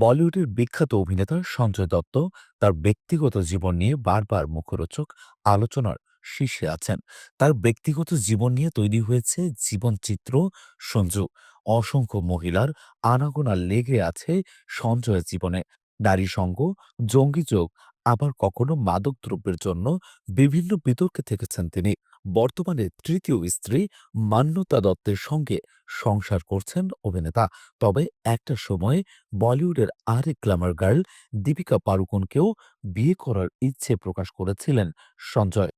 বলিউডের বিখ্যাত অভিনেতা সঞ্জয় দত্ত তার ব্যক্তিগত জীবন নিয়ে বারবার মুখরোচক আলোচনার শীর্ষে আছেন। তার ব্যক্তিগত জীবন নিয়ে তৈরি হয়েছে জীবনচিত্র সঞ্জু। অসংখ্য মহিলার আনাগোনা লেগে আছে সঞ্জয়ের জীবনে। নারী সঙ্গ, জঙ্গি যোগ, আবার কখনো মাদকদ্রব্যের জন্য বিভিন্ন বিতর্কে থেকেছেন তিনি। বর্তমানে তৃতীয় স্ত্রী মান্যতা দত্তের সঙ্গে সংসার করছেন অভিনেতা। তবে একটা সময়ে বলিউডের আরেক গ্ল্যামার গার্ল দীপিকা পাড়ুকোনকেও বিয়ে করার ইচ্ছে প্রকাশ করেছিলেন সঞ্জয়।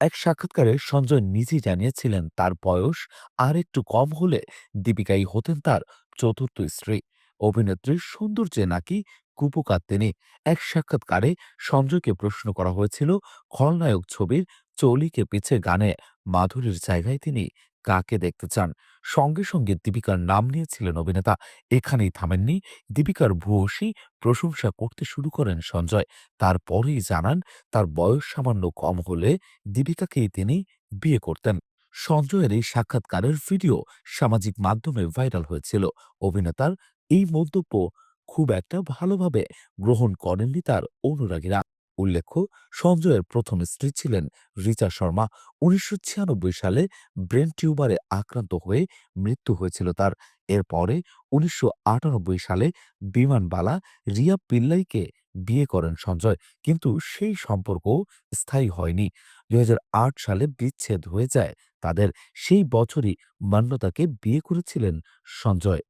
এক সাক্ষাৎকারে সঞ্জয় নিজেই জানিয়েছিলেন, তার বয়স আর একটু কম হলে দীপিকাই হতেন তার চতুর্থ স্ত্রী। অভিনেত্রীর সৌন্দর্যে নাকি কুপোকাত তিনি। এক সাক্ষাৎকারে সঞ্জয়কে প্রশ্ন করা হয়েছিল, খলনায়ক ছবির চলিকে পিছে গানে মাধুরীর জায়গায় তিনি কাকে দেখতে চান। সঙ্গে সঙ্গে দীপিকার নাম নিয়েছিলেন অভিনেতা। এখানেই থামেননি দীপিকার ভূয়সী প্রশংসা করতে শুরু করেন সঞ্জয়। তারপরেই জানান তার বয়স সামান্য কম হলে দীপিকাকেই তিনি বিয়ে করতেন। সঞ্জয়ের এই সাক্ষাৎকারের ভিডিও সামাজিক মাধ্যমে ভাইরাল হয়েছিল। অভিনেতার এই মন্তব্য খুব একটা ভালোভাবে গ্রহণ করেননি তার অনুরাগীরা। উল্লেখ্য, সঞ্জয়ের প্রথম স্ত্রী ছিলেন রিচা শর্মা। উনিশশো ছিয়ানব্বই সালে ব্রেন টিউমারে আক্রান্ত হয়ে মৃত্যু হয়েছিল তার। এরপরে উনিশশো আটানব্বই সালে বিমানবালা রিয়া পিল্লাইকে বিয়ে করেন সঞ্জয়। কিন্তু সেই সম্পর্ক স্থায়ী হয়নি। ২০০৮ সালে বিচ্ছেদ হয়ে যায় তাদের। সেই বছরই মান্যতাকে বিয়ে করেছিলেন সঞ্জয়।